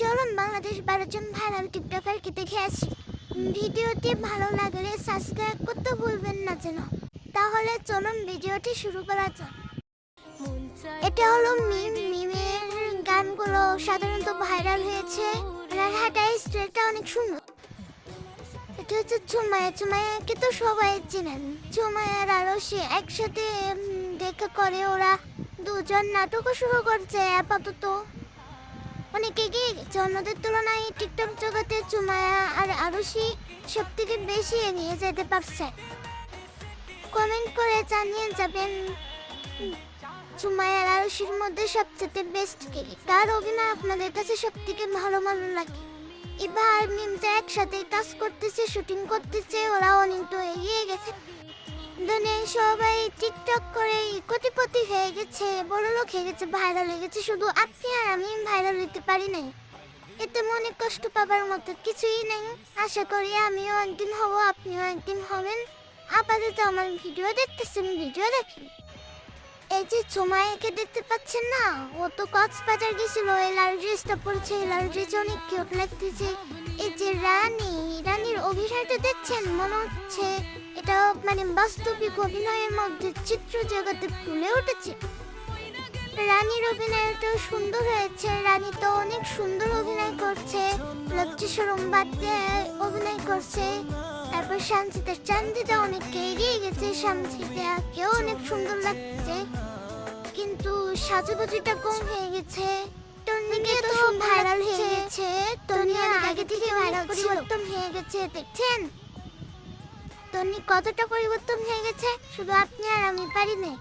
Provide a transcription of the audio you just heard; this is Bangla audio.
চলুন বাংলাদেশ বারো জন ভাইরাল টিকটকারকে দেখে আসি। ভিডিওটি ভালো লাগলে সাবস্ক্রাইব করতে ভুলবেন না যেন। তাহলে চলুন ভিডিওটি শুরু করা যাক। এটা হলো মিম। মিমের গানগুলো সাধারণত ভাইরাল হয়েছে। হাঁটা স্টাইলটা অনেক সুন্দর। এটা হচ্ছে চুমায়া চুমায়াকে তো সবাই চেনেন। চুমায়ার আরও সে একসাথে দেখা করে। ওরা দুজন নাটকও শুরু করছে আপাতত। অনেক গেছে অন্যদের তুলনায় টিকটক জগতে চুমায়া আর আরুষি সব থেকে বেশি এগিয়ে যেতে পারছে? কমেন্ট করে জানিয়ে যাবেন আর আরুষির মধ্যে সবচেয়ে বেস্ট কে? কার অভিনয় আপনাদের কাছে সব থেকে ভালো ভালো লাগে? এবার মিমটা একসাথে কাজ করতেছে শুটিং করতেছে ওরা অনেক তো এগিয়ে গেছে। দুনিয়ায় সবাই টিকটক করে কোটিপতি হয়ে গেছে, বড় লোক হয়ে গেছে ভাইরাল হয়ে গেছে, শুধু আপনি আর আমি ভাইরাল হইতে পারি নাই। এতে মনে কষ্ট পাবার মতো কিছুই নেই। আশা করি আমিও একদিন হব, আপনিও একদিন হবেন। আপাতত আমার ভিডিও দেখতেছেন, ভিডিও দেখেন। এই যে চুমাইকে দেখতে পাচ্ছেন না, ও তো কক্সবাজার গেছিল এই লাল ড্রেসটা পরেছে, এই লাল ড্রেস অনেক কিউট লাগতেছে। এই যে রানী, রানীর অভিনয়টা দেখছেন, মনে হচ্ছে এটা মানে বাস্তবিক অভিনয়ের মধ্যে চিত্র জগতে ফুলে উঠেছে। রানীর অভিনয়টাও সুন্দর হয়েছে। রানী তো অনেক সুন্দর অভিনয় করছে। লজ্জা সরম বাদ অভিনয় করছে। তারপর শান্তিতে চান্দিটা অনেক এগিয়ে গেছে। শান্তিতে শান্তিটাকেও অনেক সুন্দর লাগছে। কিন্তু সাজুগুজিটা কম হয়ে গেছে। টর্নিকে তো ভাইরাল হয়ে গেছে। টর্নি আগে থেকে ভাইরাল পরিবর্তন হয়ে গেছে। দেখছেন? টর্নি কতটা পরিবর্তন হয়ে গেছে শুধু আপনি আর আমি পারি না